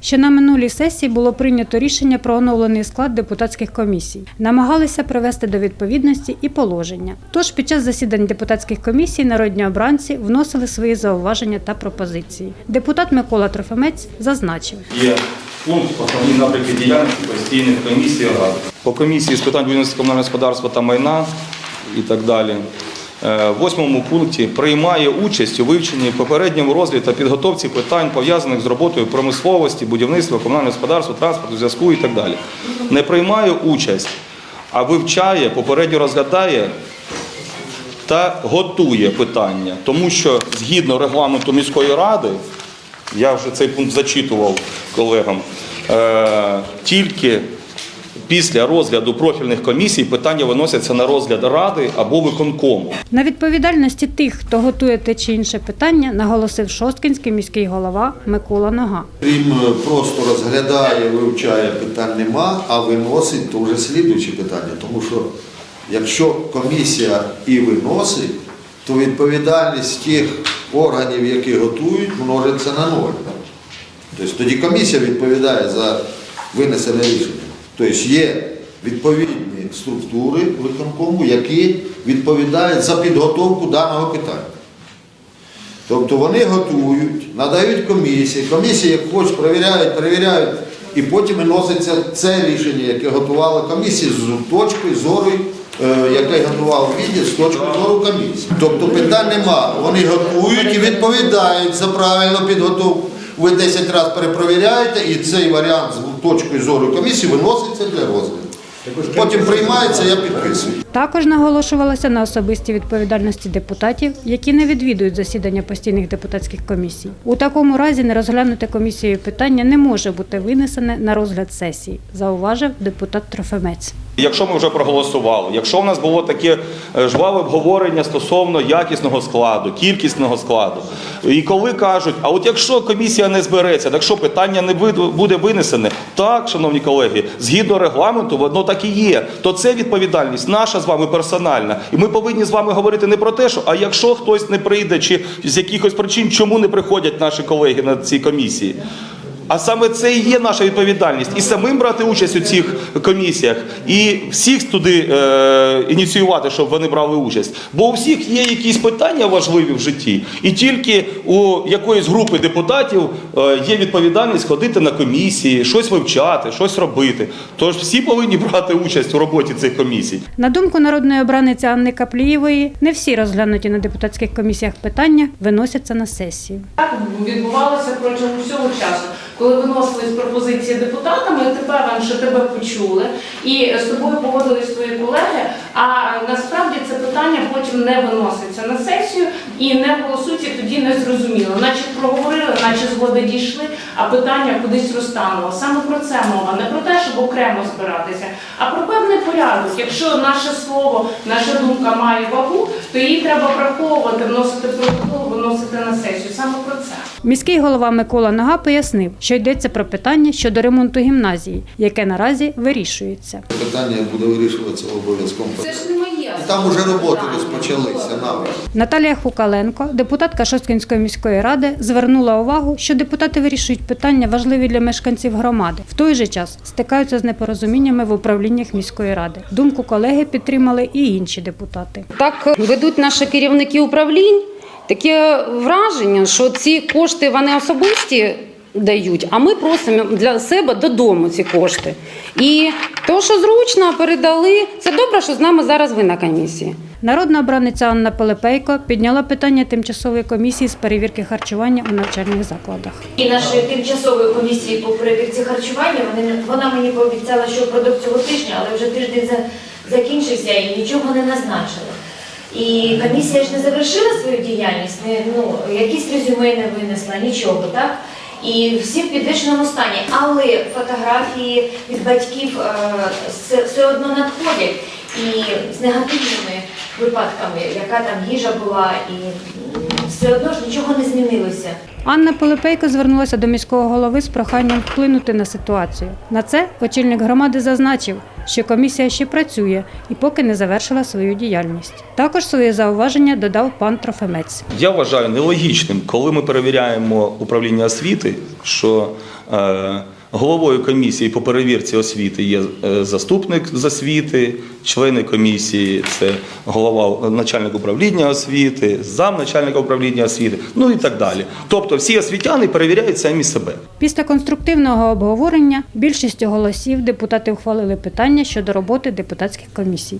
що на минулій сесії було прийнято рішення про оновлений склад депутатських комісій. Намагалися привести до відповідності і положення. Тож під час засідань депутатських комісій народні обранці вносили свої зауваження та пропозиції. Депутат Микола Трофимець зазначив. Є пункт основні напрямки діяльності постійних комісій ради. По комісії з питань будівництва комунального господарства та майна і так далі. Е, В восьмому пункті приймає участь у вивченні попередньому розгляді та підготовці питань, пов'язаних з роботою промисловості, будівництва, комунального господарства, транспорту, зв'язку і так далі. Не приймає участь, а вивчає, попередньо розглядає та готує питання. Тому що згідно регламенту міської ради, я вже цей пункт зачитував колегам, е, тільки після розгляду профільних комісій питання виносяться на розгляд ради або виконкому. На відповідальності тих, хто готує те чи інше питання, наголосив Шосткинський міський голова Микола Нога. Крім е, просто розглядає, вивчає, питань нема, а виносить то вже слідуючі питання. Тому що якщо комісія і виносить, то відповідальність тих органів, які готують, множиться на ноль. Тобто тоді комісія відповідає за винесене рішення. Тобто є відповідні структури виконкому, які відповідають за підготовку даного питання. Тобто вони готують, надають комісії, комісії, як хочуть, перевіряють, перевіряють, і потім виноситься це рішення, яке готувала комісія з точкою зору, е, яке готував відділ з точкою зору комісії. Тобто питань нема. Вони готують і відповідають за правильну підготовку. Ви 10 разів перепровіряєте, і цей варіант з точкою зору комісії виноситься для розгляду. Потім приймається, я підписую. Також наголошувалося на особистій відповідальності депутатів, які не відвідують засідання постійних депутатських комісій. У такому разі нерозглянуте комісією питання не може бути винесене на розгляд сесії, зауважив депутат Трофимець. Якщо ми вже проголосували, якщо в нас було таке е, жваве обговорення стосовно якісного складу, кількісного складу, і коли кажуть, а от якщо комісія не збереться, так що питання не буде винесене, так, шановні колеги, згідно регламенту, воно так і є, то це відповідальність наша з вами персональна. І ми повинні з вами говорити не про те, що а якщо хтось не прийде, чи з якихось причин, чому не приходять наші колеги на ці комісії. А саме це і є наша відповідальність. І самим брати участь у цих комісіях, і всіх туди е, ініціювати, щоб вони брали участь. Бо у всіх є якісь питання важливі в житті, і тільки у якоїсь групи депутатів е, є відповідальність ходити на комісії, щось вивчати, щось робити. Тож всі повинні брати участь у роботі цих комісій. На думку народної обраниці Анни Каплієвої, не всі розглянуті на депутатських комісіях питання виносяться на сесію. Так відбувалося протягом всього часу, коли виносились пропозиції депутатами, ти певен, що тебе почули, і з тобою погодились твої колеги. А насправді це питання потім не виноситься на сесію і не голосується тоді не зрозуміло. Наче наче згоди дійшли, а питання кудись розтануло. Саме про це мова, не про те, щоб окремо збиратися, а про певний порядок. Якщо наше слово, наша думка має вагу, то її треба враховувати, вносити протокол, виносити на сесію. Саме про це. Міський голова Микола Нога пояснив, що йдеться про питання щодо ремонту гімназії, яке наразі вирішується. Питання буде вирішуватися обов'язково. Це ж не моє. Там уже роботи розпочалися навіть. Наталія Хукаленко, депутатка Шосткинської міської ради, звернула увагу, що депутати вирішують питання важливі для мешканців громади. В той же час стикаються з непорозуміннями в управліннях міської ради. Думку колеги підтримали і інші депутати. Так ведуть наші керівники управлінь. Таке враження, що ці кошти вони особисті дають, а ми просимо для себе додому ці кошти. І то, що зручно передали, це добре, що з нами зараз ви на комісії. Народна обраниця Анна Пилипейко підняла питання тимчасової комісії з перевірки харчування у навчальних закладах. І нашої тимчасової комісії по перевірці харчування вони вона мені пообіцяла, що впродовж цього тижня, але вже тиждень за- закінчився і нічого не назначила. І комісія ж не завершила свою діяльність, не, ну, якісь резюме не винесла, нічого, так? І всі в підвищеному стані. Але фотографії від батьків е, все, одно надходять і з негативними випадками, яка там їжа була, і все одно ж нічого не змінилося. Анна Пилипейко звернулася до міського голови з проханням вплинути на ситуацію. На це очільник громади зазначив, що комісія ще працює і поки не завершила свою діяльність. Також свої зауваження додав пан Трофимець. Я вважаю нелогічним, коли ми перевіряємо управління освіти, що е, головою комісії по перевірці освіти є е, заступник з освіти, члени комісії це голова начальник управління освіти, замначальника управління освіти, ну і так далі. Тобто всі освітяни перевіряють самі себе. Після конструктивного обговорення більшістю голосів депутати ухвалили питання щодо роботи депутатських комісій.